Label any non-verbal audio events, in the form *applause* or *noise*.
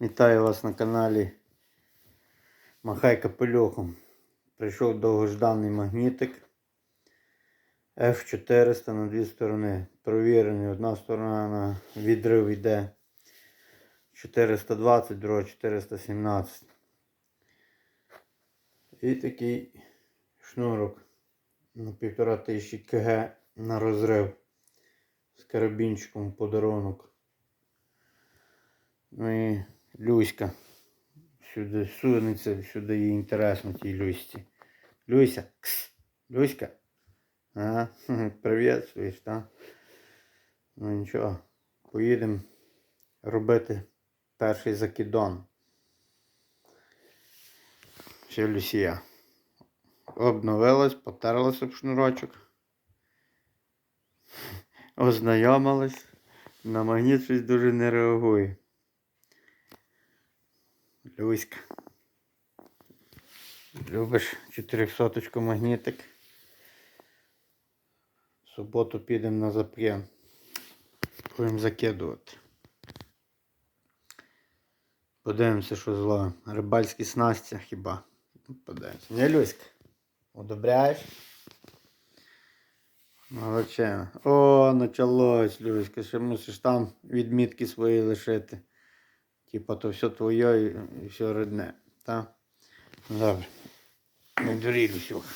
Вітаю вас на каналі Махай Капелюхом. Прийшов довгожданий магнітик F400 на дві сторони. Провірений. Одна сторона на відрив йде 420, друга 417. І такий шнурок на 1500 кг на розрив з карабінчиком подарунок. Ну і Люська. Сюди сунеться, сюди їй інтересно тій Люські. Люся, кс, Люська. Ага, *laughs* привіт, свіш, так? Ну нічого, поїдемо робити перший закидон. Ще Люсія. Обновилась, потерлася об шнурочок. *laughs* Ознайомилась. На магніт щось дуже не реагує. Люська. Любиш 400 магнітик. В суботу підемо на зап'єм. Будемо закидувати. Подивимося, що зловимо. Рибальські снасті хіба. Подивимося. Не Люська. Одобряєш? Молодчина. О, почалось, Люська. Ще мусиш там відмітки свої лишити. Типа то все твоє і, все родне. Та? Добре. Не дурі, Люсюха.